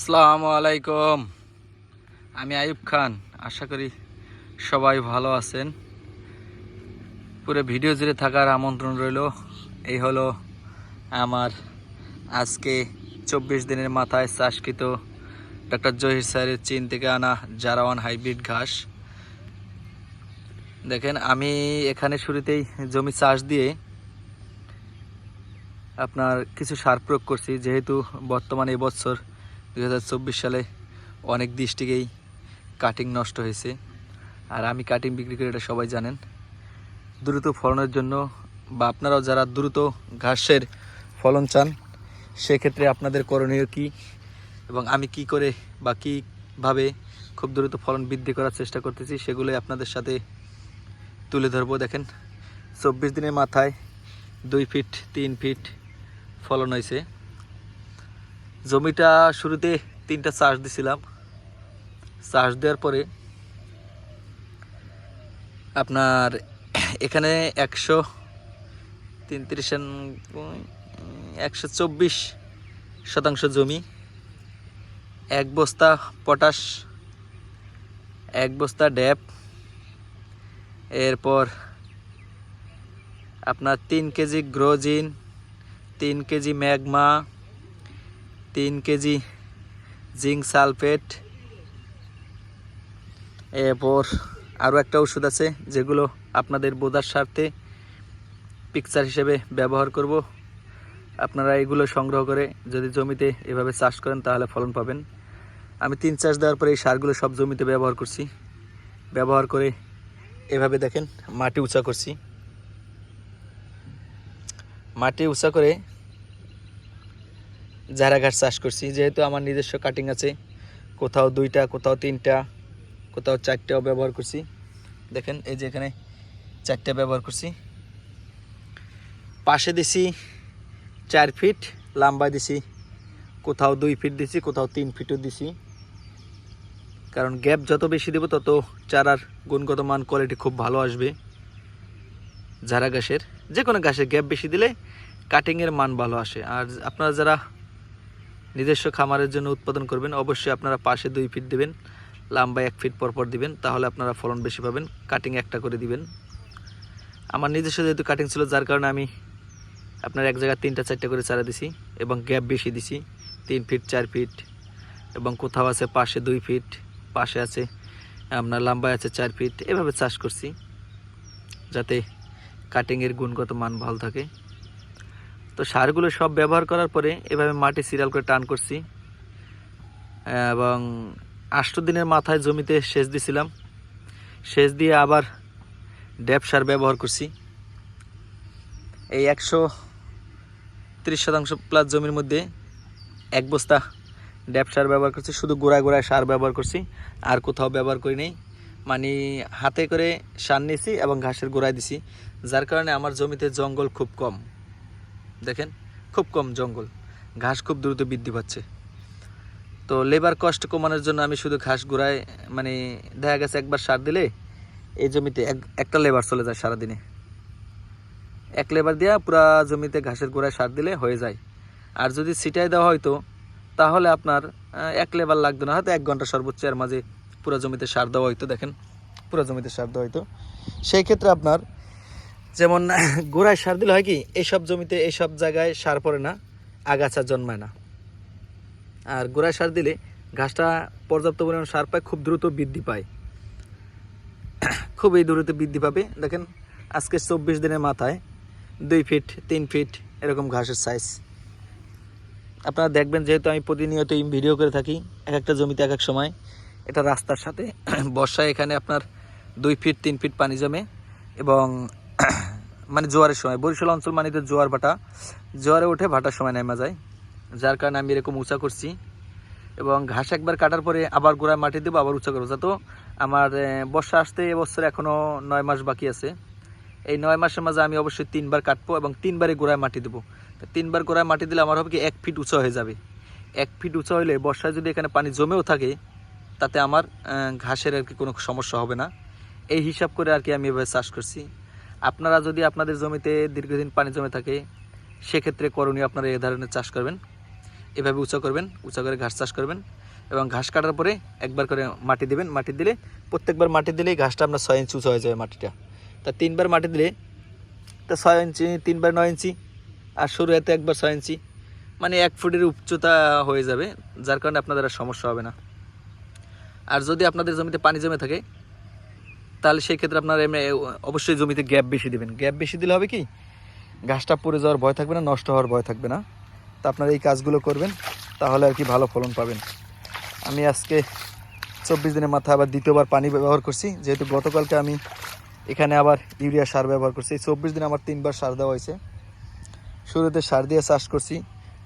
আসসালামু আলাইকুম। আমি আয়ুব খান, আশা করি সবাই ভালো আছেন। পুরো ভিডিও জুড়ে থাকার আমন্ত্রণ রইল। এই হলো আমার আজকে চব্বিশ দিনের মাথায় চাষকৃত ডক্টর জহির স্যারের চীন থেকে আনা জারাওয়ান হাইব্রিড ঘাস। দেখেন, আমি এখানে শুরুতেই জমি চাষ দিয়ে আপনার কিছু সার প্রয়োগ করছি। যেহেতু বর্তমানে এবছর দু হাজার চব্বিশ সালে অনেক দিশ থেকেই কাটিং নষ্ট হয়েছে। আর আমি কাটিং বিক্রি করি এটা সবাই জানেন। দ্রুত ফলনের জন্য বা আপনারাও যারা দ্রুত ঘাসের ফলন চান, সেক্ষেত্রে আপনাদের করণীয় কি এবং আমি কি করে বা কীভাবে খুব দ্রুত ফলন বৃদ্ধি করার চেষ্টা করতেছি, সেগুলোই আপনাদের সাথে তুলে ধরবো। দেখেন, চব্বিশ দিনের মাথায় দুই ফিট, তিন ফিট ফলন হয়েছে। জমিটা শুরুতে তিনটা চাষ দিছিলাম। চাষ দেওয়ার পরে আপনার এখানে একশো তিনত্রিশ একশো চব্বিশ শতাংশ জমি, এক বস্তা পটাশ, এক বস্তা ড্যাপ এরপর আপনার তিন কেজি গ্রোজিন, তিন কেজি ম্যাগমা তিন কেজি জিঙ্ক সালফেট। এরপর আরও একটা ওষুধ আছে, যেগুলো আপনাদের বোঝার স্বার্থে পিকচার হিসেবে ব্যবহার করব। আপনারা এগুলো সংগ্রহ করে যদি জমিতে এভাবে চাষ করেন, তাহলে ফলন পাবেন। আমি তিন চাষ দেওয়ার পরে এই সারগুলো সব জমিতে ব্যবহার করছি। ব্যবহার করে এভাবে দেখেন, মাটি উঁচা করছি। মাটি উঁচা করে ঝাড়া ঘাস চাষ করছি, যেহেতু আমার নিজস্ব কাটিং আছে, কোথাও দুইটা, কোথাও তিনটা, কোথাও চারটাও ব্যবহার করছি। দেখেন, এই যে এখানে চারটা ব্যবহার করছি। পাশে দিছি চার ফিট লম্বা দিছি কোথাও দুই ফিট দিছি, কোথাও তিন ফিটও দিছি। কারণ গ্যাপ যত বেশি দেবো, তত চারার গুণগত মান কোয়ালিটি খুব ভালো আসবে। ঝাড়া ঘাসের যে কোনো ঘাসের গ্যাপ বেশি দিলে কাটিংয়ের মান ভালো আসে। আর আপনারা যারা নিজস্ব খামারের জন্য উৎপাদন করবেন। অবশ্যই আপনারা পাশে দুই ফিট দিবেন লম্বা এক ফিট পর পর দিবেন, তাহলে আপনারা ফলন বেশি পাবেন। কাটিং একটা করে দিবেন। আমার নিজস্ব যেহেতু কাটিং ছিল, যার কারণে আমি আপনার এক জায়গায় তিনটা, চারটা করে চারা দিছি এবং গ্যাপ বেশি দিছি, তিন ফিট চার ফিট এবং কোথাও আছে পাশে দুই ফিট পাশে আছে আপনার লম্বায় আছে চার ফিট এভাবে চাষ করছি, যাতে কাটিংয়ের গুণগত মান ভালো থাকে। তো সারগুলো সব ব্যবহার করার পরে এভাবে মাটি সিরিয়াল করে টান করছি। এবং আষ্ট দিনের মাথায় জমিতে সেচ দিছিলাম। সেচ দিয়ে আবার ড্যাপ সার ব্যবহার করছি। এই একশো তিরিশ শতাংশ প্লাস জমির মধ্যে এক বস্তা ড্যাপ সার ব্যবহার করছি। শুধু গোড়ায় গোড়ায় সার ব্যবহার করছি, আর কোথাও ব্যবহার করি নেই। মানে হাতে করে সার নিয়েছি এবং ঘাসের গোড়ায় দিছি, যার কারণে আমার জমিতে জঙ্গল খুব কম। দেখেন, খুব কম জঙ্গল। ঘাস খুব দ্রুত বৃদ্ধি পাচ্ছে। তো লেবার কষ্ট কমানোর জন্য আমি শুধু ঘাস গোড়ায় মানে দেখা গেছে একবার সার দিলে এই জমিতে এক, একটা লেবার চলে যায় সারাদিনে। এক লেবার দিয়া পুরা জমিতে ঘাসের গোড়ায় সার দিলে হয়ে যায়। আর যদি সিটাই দেওয়া হয়তো তাহলে আপনার এক লেবার লাগতো না, হয়তো এক ঘণ্টা সর্বোচ্চ এর মাঝে পুরো জমিতে সার দেওয়া হয়তো দেখেন, পুরো জমিতে সার দেওয়া হয়তো সেই ক্ষেত্রে আপনার যেমন, গোড়ায় সার দিলে হয় কি এইসব জমিতে এইসব জায়গায় সার পড়ে না, আগাছা জন্মায় না। আর গোড়ায় সার দিলে ঘাসটা পর্যাপ্ত পরিমাণ সার পায়, খুব দ্রুত বৃদ্ধি পায়। খুবই দ্রুত বৃদ্ধি পাবে। দেখেন, আজকে চব্বিশ দিনের মাথায় দুই ফিট, তিন ফিট এরকম ঘাসের সাইজ আপনারা দেখবেন, যেহেতু আমি প্রতিনিয়ত ভিডিও করে থাকি, এক একটা জমিতে এক এক সময় এটা রাস্তার সাথে বর্ষায় এখানে আপনার দুই ফিট, তিন ফিট পানি জমে এবং মানে জোয়ারের সময়। বরিশাল অঞ্চল মানে তো জোয়ার ভাটা। জোয়ারে উঠে ভাটার সময় নেমা যায়। যার কারণে আমি এরকম উঁচা করছি এবং ঘাস একবার কাটার পরে আবার গোড়ায় মাটি দেবো, আবার উঁচা করব। তো আমার বর্ষা আসতে এবছর এখনও নয় মাস বাকি আছে। এই নয় মাসের মাঝে আমি অবশ্যই তিনবার কাটবো এবং তিনবারই গোড়ায় মাটি দেবো। তিনবার গোড়ায় মাটি দিলে আমার হবে কি এক ফিট উঁচা হয়ে যাবে। এক ফিট উঁচা হলে বর্ষায় যদি এখানে পানি জমেও থাকে, তাতে আমার ঘাসের আর কি কোনো সমস্যা হবে না। এই হিসাব করে আর কি আমি এভাবে চাষ করছি। আপনারা যদি আপনাদের জমিতে দীর্ঘদিন পানি জমে থাকে, সেক্ষেত্রে করণীয় আপনারা এ ধরনের চাষ করবেন। এভাবে উঁচা করবেন, উঁচা করে ঘাস চাষ করবেন এবং ঘাস কাটার পরে একবার করে মাটি দিবেন। মাটি দিলে প্রত্যেকবার মাটি দিলেই ঘাসটা আপনার ছয় ইঞ্চি উঁচা হয়ে যাবে মাটিটা। তা তিনবার মাটি দিলে তা ছয় ইঞ্চি তিনবার নয় ইঞ্চি আর শুরু এতে একবার ছয় ইঞ্চি মানে এক ফুটের উচ্চতা হয়ে যাবে, যার কারণে আপনাদের আর সমস্যা হবে না। আর যদি আপনাদের জমিতে পানি জমে থাকে তাহলে সেই ক্ষেত্রে আপনারা অবশ্যই জমিতে গ্যাপ বেশি দিবেন। গ্যাপ বেশি দিলে হবে কি? ঘাসটা পড়ে যাওয়ার ভয় থাকবে না, নষ্ট হওয়ার ভয় থাকবে না। তা আপনারা এই কাজগুলো করবেন, তাহলে আর কি ভালো ফলন পাবেন। আমি আজকে চব্বিশ দিনের মাথায় আবার দ্বিতীয়বার পানি ব্যবহার করছি। যেহেতু গতকালকে আমি এখানে আবার ইউরিয়া সার ব্যবহার করছি। এই চব্বিশ দিনে আমার তিনবার সার দেওয়া হয়েছে। শুরুতে সার দিয়ে চাষ করছি।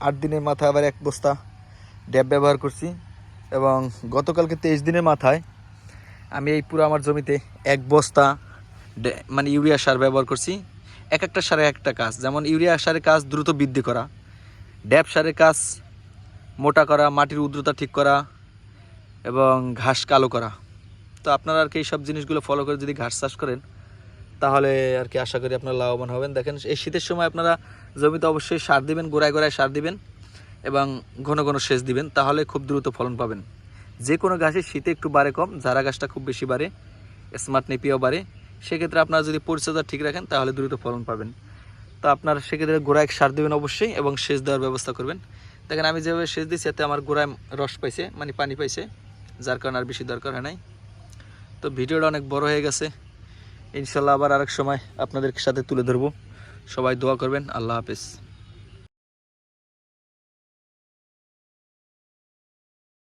আট দিনের মাথায় আবার এক বস্তা ড্যাব ব্যবহার করছি। এবং গতকালকে তেইশ দিনের মাথায় আমি এই পুরো আমার জমিতে এক বস্তা মানে ইউরিয়া সার ব্যবহার করছি। এক একটা সারে একটা কাজ। যেমন ইউরিয়া সারের কাজ দ্রুত বৃদ্ধি করা, ড্যাব সারের কাজ মোটা করা, মাটির উদ্রতা ঠিক করা, এবং ঘাস কালো করা। তো আপনারা আর কি এই সব জিনিসগুলো ফলো করে যদি ঘাস চাষ করেন, তাহলে আর কি আশা করি আপনারা লাভবান হবেন। দেখেন, এই শীতের সময় আপনারা জমিতে অবশ্যই সার দিবেন, গোড়ায় গোড়ায় সার দিবেন, এবং ঘন ঘন সেচ দিবেন, তাহলে খুব দ্রুত ফলন পাবেন। যে কোনো গাছের শীতে একটু বাড়ে কম, যারা গাছটা খুব বেশি বাড়ে স্মার্ট নেপিয়াও বাড়ে, সেক্ষেত্রে আপনারা যদি পরিচর্যা ঠিক রাখেন, তাহলে দ্রুত ফলন পাবেন। তো আপনার সেক্ষেত্রে গোড়ায় সার দেবেন অবশ্যই এবং সেচ দেওয়ার ব্যবস্থা করবেন। দেখেন, আমি যেভাবে সেচ দিচ্ছি এতে আমার গোড়ায় রস পাইছে মানে পানি পাইছে, যার কারণে আর বেশি দরকার হয় নাই। তো ভিডিওটা অনেক বড় হয়ে গেছে। ইনশাল্লাহ আবার আরেক সময় আপনাদের সাথে তুলে ধরবো। সবাই দোয়া করবেন। আল্লাহ হাফেজ।